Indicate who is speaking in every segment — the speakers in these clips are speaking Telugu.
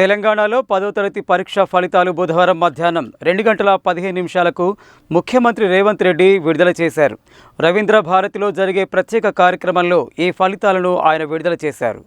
Speaker 1: తెలంగాణలో పదో తరగతి పరీక్ష ఫలితాలు బుధవారం మధ్యాహ్నం రెండు గంటల పదిహేను నిమిషాలకు ముఖ్యమంత్రి రేవంత్ రెడ్డి విడుదల చేశారు. రవీంద్ర భారతిలో జరిగే ప్రత్యేక కార్యక్రమంలో ఈ ఫలితాలను ఆయన విడుదల చేశారు.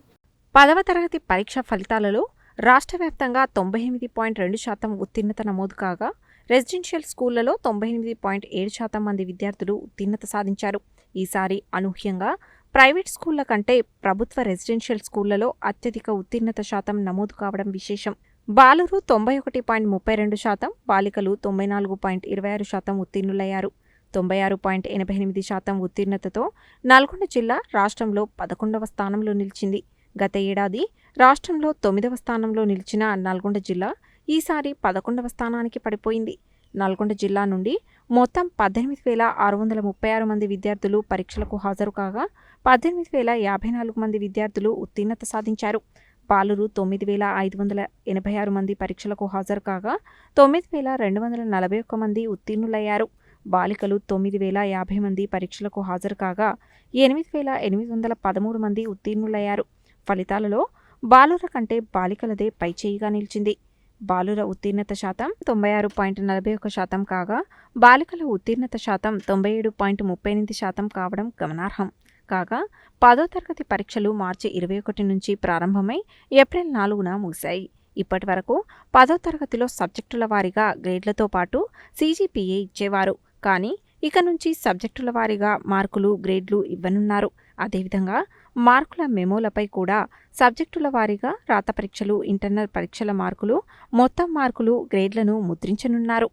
Speaker 2: పదవ తరగతి పరీక్ష ఫలితాలలో రాష్ట్ర వ్యాప్తంగా తొంభై ఎనిమిది పాయింట్ రెండు శాతం ఉత్తీర్ణత నమోదు కాగా రెసిడెన్షియల్ స్కూళ్ళలో తొంభై ఎనిమిది పాయింట్ ఏడు శాతం మంది విద్యార్థులు ఉత్తీర్ణత సాధించారు. ఈసారి అనూహ్యంగా ప్రైవేట్ స్కూళ్ళ కంటే ప్రభుత్వ రెసిడెన్షియల్ స్కూళ్ళలో అత్యధిక ఉత్తీర్ణత శాతం నమోదు కావడం విశేషం. బాలురు తొంభై ఒకటి పాయింట్ ముప్పై రెండు శాతం బాలికలు తొంభై నాలుగు పాయింట్ ఇరవై ఆరు శాతం ఉత్తీర్ణులయ్యారు. తొంభై ఆరు పాయింట్ ఎనభై ఎనిమిది శాతం ఉత్తీర్ణతతో నల్గొండ జిల్లా రాష్ట్రంలో పదకొండవ స్థానంలో నిలిచింది. గత ఏడాది రాష్ట్రంలో తొమ్మిదవ స్థానంలో నిలిచిన నల్గొండ జిల్లా ఈసారి పదకొండవ స్థానానికి పడిపోయింది. నల్గొండ జిల్లా నుండి మొత్తం పద్దెనిమిది వేల ఆరు వందల ముప్పై ఆరు మంది విద్యార్థులు పరీక్షలకు హాజరు కాగా పద్దెనిమిది వేల యాభై నాలుగు మంది విద్యార్థులు ఉత్తీర్ణత సాధించారు. బాలురు తొమ్మిది వేల ఐదు వందల ఎనభై ఆరు మంది పరీక్షలకు హాజరు కాగా తొమ్మిది వేల రెండు వందల నలభై ఒక్క మంది ఉత్తీర్ణులయ్యారు. బాలికలు తొమ్మిది వేల యాభై మంది పరీక్షలకు హాజరు కాగా ఎనిమిది వేల ఎనిమిది వందల పదమూడు మంది ఉత్తీర్ణులయ్యారు. ఫలితాలలో బాలుర కంటే బాలికలదే పైచేయిగా నిలిచింది. బాలుర ఉత్తీర్ణత శాతం తొంభై ఆరు పాయింట్ నలభై ఒక శాతం కాగా బాలికల ఉత్తీర్ణత శాతం తొంభై ఏడు పాయింట్ ముప్పై ఎనిమిది శాతం కావడం గమనార్హం. కాగా పదో తరగతి పరీక్షలు మార్చి ఇరవై ఒకటి నుంచి ప్రారంభమై ఏప్రిల్ నాలుగున ముగిశాయి. ఇప్పటి వరకు పదో తరగతిలో సబ్జెక్టుల వారీగా గ్రేడ్లతో పాటు సీజీపీఏ ఇచ్చేవారు. కానీ ఇక నుంచి సబ్జెక్టుల వారీగా మార్కులు గ్రేడ్లు ఇవ్వనున్నారు. అదేవిధంగా మార్కుల మెమోలపై కూడా సబ్జెక్టుల వారీగా రాత పరీక్షలు ఇంటర్నల్ పరీక్షల మార్కులు మొత్తం మార్కులు గ్రేడ్లను ముద్రించనున్నారు.